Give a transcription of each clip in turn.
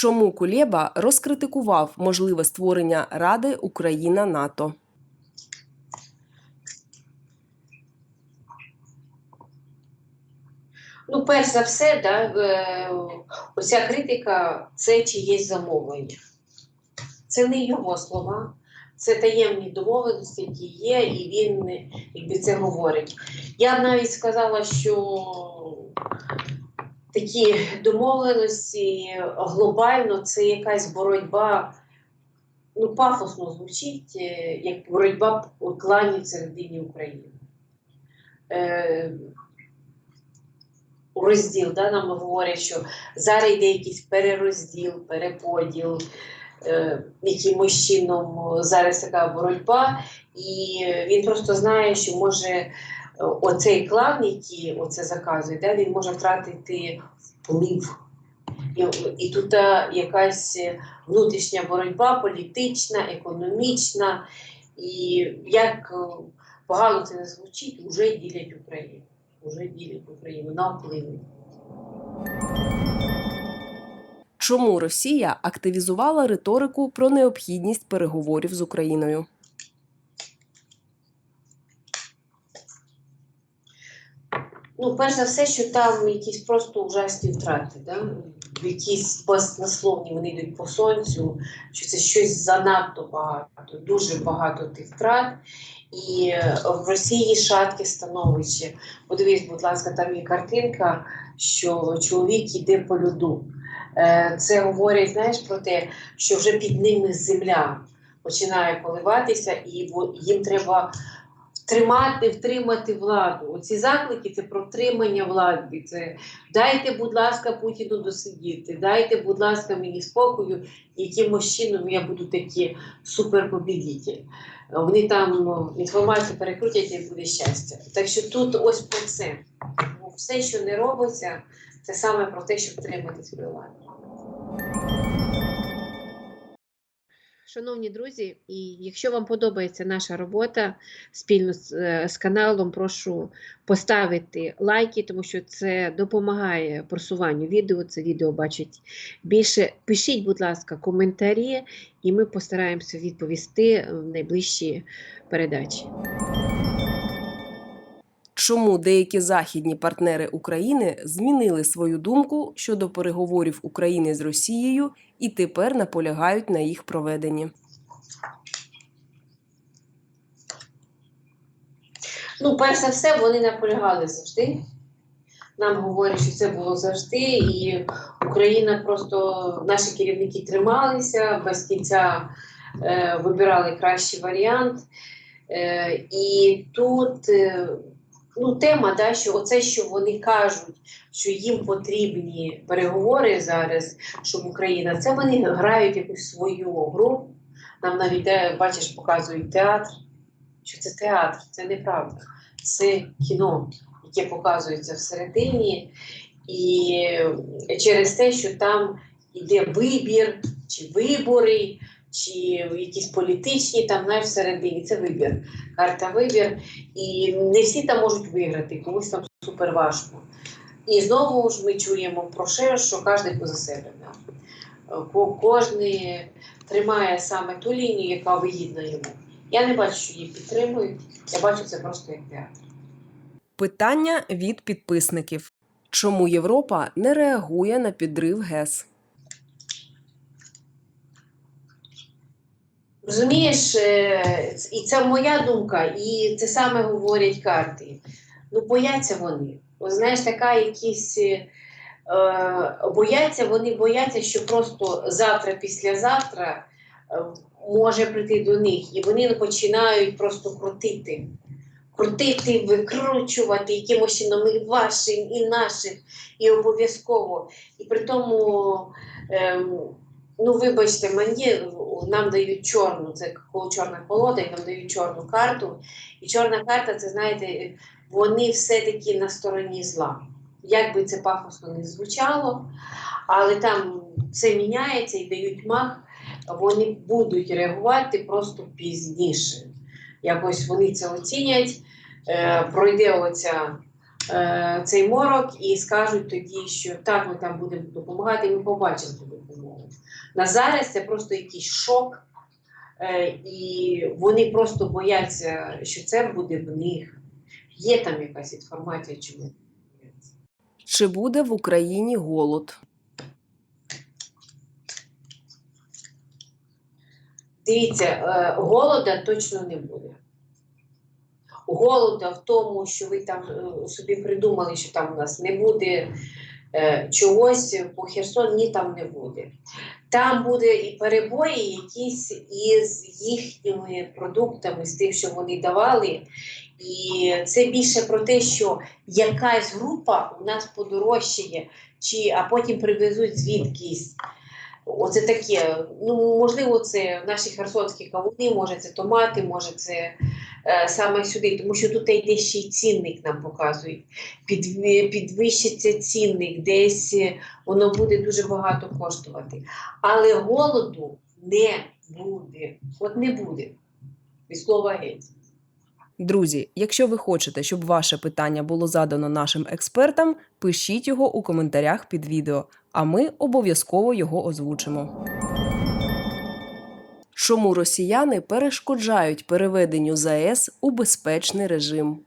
Чому Кулєба розкритикував можливе створення Ради Україна НАТО? Ну, перш за все, да, е, оця критика це чиєсь замовлення. Це не його слова, це таємні домовленості, які є, і він якби це говорить. Я навіть сказала, що такі домовленості глобально це якась боротьба, ну, пафосно звучить, е, як боротьба у клані середині України. Е, розділ, да, нам говорять, що зараз йде якийсь перерозділ, переподіл, е, якимось чином зараз така боротьба, і він просто знає, що може оцей клан, який оце заказує, да, він може втратити вплив. І, і тут е, якась внутрішня боротьба, політична, економічна, і як е, погано це не звучить, вже ділять Україну. Уже ділять Україну на впливи. Чому Росія активізувала риторику про необхідність переговорів з Україною? Ну, перш за все, що там якісь просто ужасні втрати, да? якісь баснословні вони йдуть по сонцю, що це щось занадто багато, дуже багато тих втрат. І в Росії шатке становище. Подивись, будь ласка, там є картинка, що чоловік йде по льоду. Е, Це говорить, знаєш, про те, що вже під ними земля починає коливатися, і їм треба тримати, втримати владу. Оці заклики це про втримання влади. Це дайте, будь ласка, Путіну досидіти, дайте, будь ласка, мені спокою, якимось чином я буду такі суперпобідітель. Вони там ну, інформацію перекрутять і буде щастя. Так що тут ось про це. Все, що не робиться, це саме про те, щоб втримати свою владу. Шановні друзі, і якщо вам подобається наша робота спільно з, е, з каналом, прошу поставити лайки, тому що це допомагає просуванню відео. Це відео бачить більше. Пишіть, будь ласка, коментарі, і ми постараємося відповісти в найближчі передачі. Чому деякі західні партнери України змінили свою думку щодо переговорів України з Росією і тепер наполягають на їх проведенні? Ну, перш за все, вони наполягали завжди. Нам говорять, що це було завжди, і Україна просто наші керівники трималися без кінця е, вибирали кращий варіант. Е, і тут е, ну, тема, да, що оце, що вони кажуть, що їм потрібні переговори зараз, щоб Україна, це вони грають якусь свою гру. Нам навіть е, бачиш, показують театр, що це театр, це неправда. Це кіно, яке показується всередині, і через те, що там йде вибір, чи вибори, чи якісь політичні, там знаєш, всередині це вибір, карта вибір. І не всі там можуть виграти, комусь там супер важко. І знову ж ми чуємо про ще, що кожен поза себе. Кожен тримає саме ту лінію, яка вигідна йому. Я не бачу, що її підтримують, я бачу це просто як театр. Питання від підписників: чому Європа не реагує на підрив ГЕС? Розумієш, е, і це моя думка, і це саме говорять карти. Ну, бояться вони. Знаєш, така якісь. е, бояться, вони бояться, що просто завтра, післязавтра е, може прийти до них, і вони починають просто крутити. Крутити, викручувати якимось чином і вашим, і нашим, і обов'язково. І при тому, ем, ну вибачте, мені нам дають чорну, це коли чорна колода, і нам дають чорну карту. І чорна карта, це знаєте, вони все-таки на стороні зла. Як би це пафосно не звучало, але там все міняється і дають мах, вони будуть реагувати просто пізніше. Якось вони це оцінять, е, пройде оця е, цей морок і скажуть тоді, що так, ми там будемо допомагати, ми побачимо допомогу. На зараз це просто якийсь шок, е, і вони просто бояться, що це буде в них. Є там якась інформація, чому. бояться. Чи буде в Україні голод? Дивіться, е, голода точно не буде. Голода в тому, що ви там е, собі придумали, що там у нас не буде чогось по Херсон, ні, там не буде. Там буде і перебої якісь із їхніми продуктами, з тим, що вони давали. І це більше про те, що якась група у нас подорожчає, чи, а потім привезуть звідкись. Оце таке. Ну, можливо, це наші херсонські кавуни, може це томати, може це е, саме сюди, тому що тут йде ще цінник нам показують. Під, підвищиться цінник, десь е, воно буде дуже багато коштувати. Але голоду не буде. От не буде. Від слова геть. Друзі, якщо ви хочете, щоб ваше питання було задано нашим експертам, пишіть його у коментарях під відео, а ми обов'язково його озвучимо. Чому росіяни перешкоджають переведенню ЗАЕС у безпечний режим?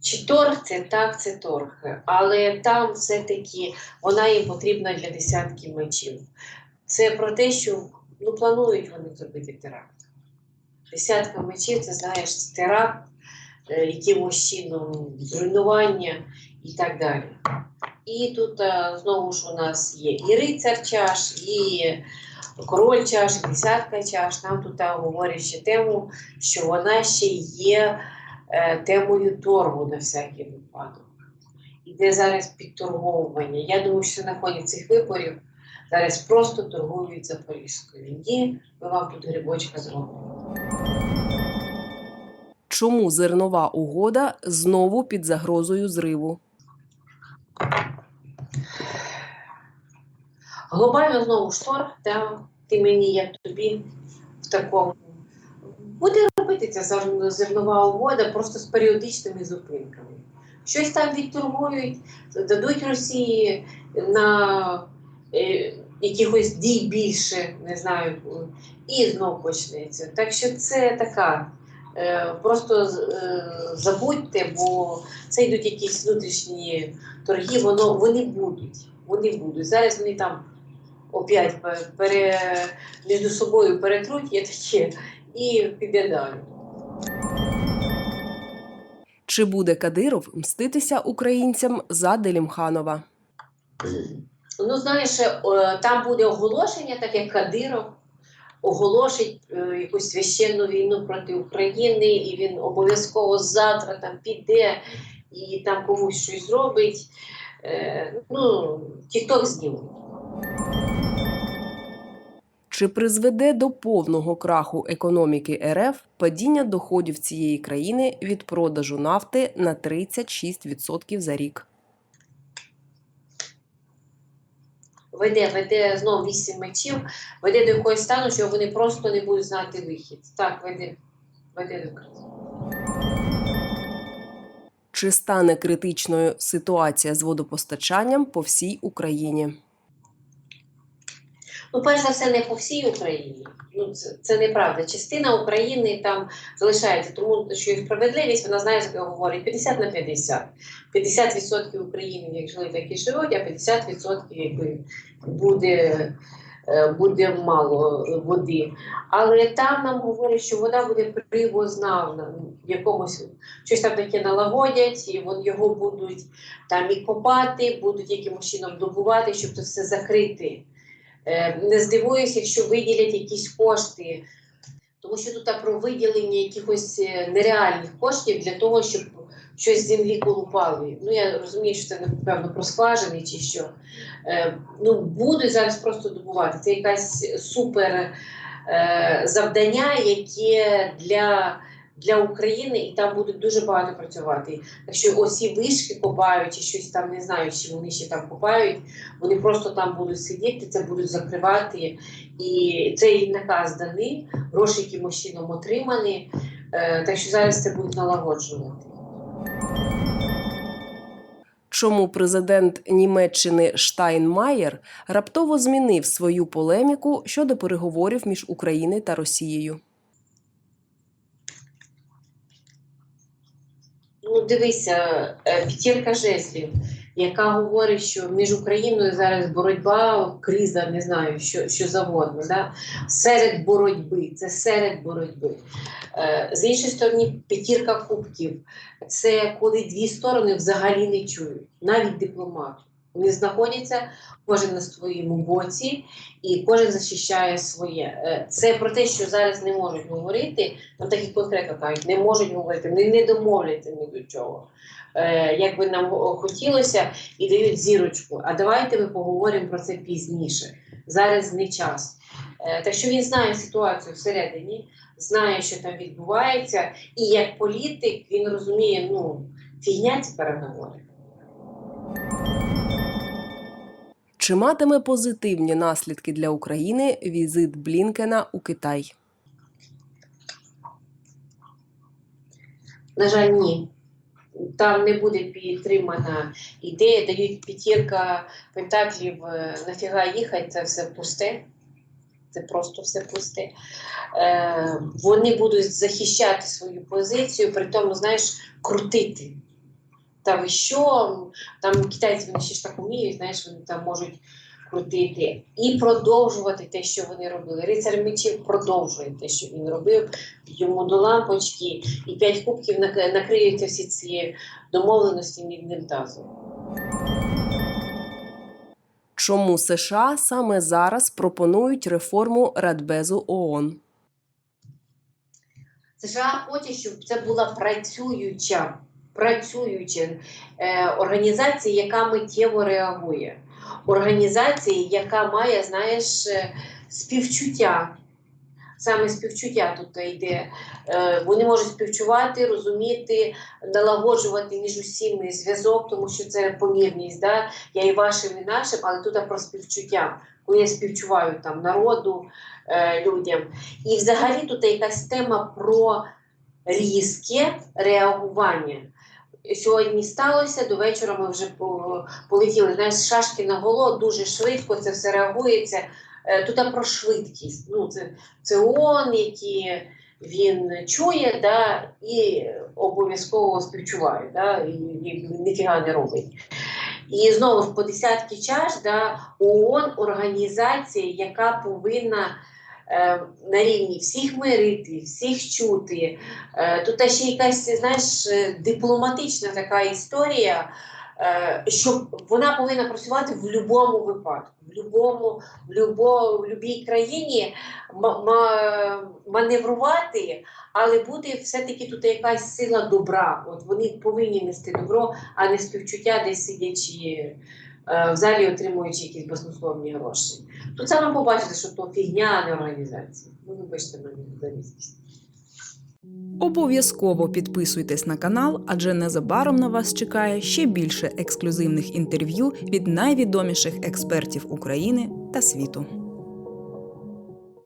Чи торг це так, це торг. Але там все-таки вона їм потрібна для десятків мечів. Це про те, що ну, планують вони зробити теракт. Десятка мечів, це знаєш, теракт, е, якимось чином зруйнування і так далі. І тут е, знову ж у нас є і рицар чаш, і король чаш, і десятка чаш. Нам тут е, говорять ще тему, що вона ще є е, темою торгу на всякий випадок. Іде зараз підторговування. Я думаю, що на фоні цих виборів зараз просто торгують Запорізькою. Ні, ми вам тут грибочка зробимо. Чому зернова угода знову під загрозою зриву? Глобально знову ж торг, да, ти мені, я тобі в такому. Буде робити ця зернова угода просто з періодичними зупинками. Щось там відторгують, дадуть Росії на е, якихось дій більше, не знаю, і знов почнеться. Так що це така. Е, просто е, забудьте, бо це йдуть якісь внутрішні торги, воно, вони будуть. Вони будуть. Зараз вони там опять пере, між собою перетруть, є таке, і піде далі. Чи буде Кадиров мститися українцям за Делімханова? Ну, знаєш, е, там буде оголошення, так як Кадиров оголошить е, якусь священну війну проти України, і він обов'язково завтра там піде і там комусь щось зробить. Е, ну, тікток знімуть. Чи призведе до повного краху економіки РФ падіння доходів цієї країни від продажу нафти на 36% за рік? Веде, веде знову вісім мечів, веде до якогось стану, що вони просто не будуть знати вихід. Так, веде, веде до кризи. Чи стане критичною ситуація з водопостачанням по всій Україні? Ну, перш за все, не по всій Україні. Ну, це, це неправда. Частина України там залишається, тому що і справедливість, вона знає, як говорить, 50 на 50. 50% України, як жили, так і живуть, а 50% якби буде, е, буде мало води. Але там нам говорять, що вода буде привознавна, ну, в якомусь щось там таке налагодять, і вон його будуть там і копати, будуть якимось чином добувати, щоб це все закрити. Е, Не здивуюся, якщо виділять якісь кошти, тому що тут про виділення якихось е, нереальних коштів для того, щоб щось з землі колупали. Ну я розумію, що це напевно про скважини чи що. Е, Ну будуть зараз просто добувати. Це якась супер завдання, яке для, для України, і там будуть дуже багато працювати. Якщо оці вишки копають, чи щось там не знаю, чи вони ще там копають, вони просто там будуть сидіти, це будуть закривати. І цей наказ даний, гроші якимось чином отримані. Е, так що зараз це будуть налагоджувати. Чому президент Німеччини Штайнмаєр раптово змінив свою полеміку щодо переговорів між Україною та Росією? Ну, дивися, е, п'ятірка жезлів, яка говорить, що між Україною зараз боротьба, криза, не знаю, що, що завгодно. Да? Серед боротьби, це серед боротьби. Е, З іншої сторони, п'ятірка кубків це коли дві сторони взагалі не чують, навіть дипломати. Вони знаходяться кожен на своєму боці, і кожен захищає своє. Е, Це про те, що зараз не можуть говорити, там так і конкретно кажуть, не можуть говорити, не, не домовляться ні до чого. Е, як би нам хотілося, і дають зірочку. А давайте ми поговоримо про це пізніше. Зараз не час. Е, так що він знає ситуацію всередині, знає, що там відбувається, і як політик він розуміє, ну, фігня ці переговори. Чи матиме позитивні наслідки для України візит Блінкена у Китай? На жаль, ні. Там не буде підтримана ідея, дають п'ятірка пентаклів, е, нафіга їхати, це все пусте. Це просто все пусте. Е, вони будуть захищати свою позицію, при тому, знаєш, крутити. Та ви що? Там китайці вони ще ж так вміють, знаєш, вони там можуть крутити і продовжувати те, що вони робили. Рицар мечів продовжує те, що він робив, йому до лампочки, і п'ять кубків накриються всі ці домовленості мідним тазом. Чому США саме зараз пропонують реформу Радбезу ООН? США хоче, щоб це була працююча, працююча е, організація, яка миттєво реагує. Організація, яка має, знаєш, е, співчуття. Саме співчуття тут йде. Е, вони можуть співчувати, розуміти, налагоджувати між усіми зв'язок, тому що це помірність. Да? Я і вашим, і нашим, але тут про співчуття. Коли я співчуваю там народу, людям. І взагалі тут якась тема про різке реагування. Сьогодні сталося, до вечора ми вже полетіли. Знаєш, шашки на голо дуже швидко це все реагується. Е, Тут про швидкість. Ну, це, це ООН, які він чує да, і обов'язково співчуває, да, і, і ніфіга не робить. І знову по десятки чаш, да, ООН організація, яка повинна на рівні всіх мирити, всіх чути. Е, тут ще якась, знаєш, е, дипломатична така історія, е, що вона повинна працювати в будь-якому випадку, в будь-якому, в любо, в будь-якій країні ма- ма- маневрувати, але буде все-таки тут якась сила добра. От вони повинні нести добро, а не співчуття, десь сидячи е, в залі, отримуючи якісь баснословні гроші. Тут саме побачите, що то фігня, а не організація. Ну, вибачте мене за різкість. Обов'язково підписуйтесь на канал, адже незабаром на вас чекає ще більше ексклюзивних інтерв'ю від найвідоміших експертів України та світу.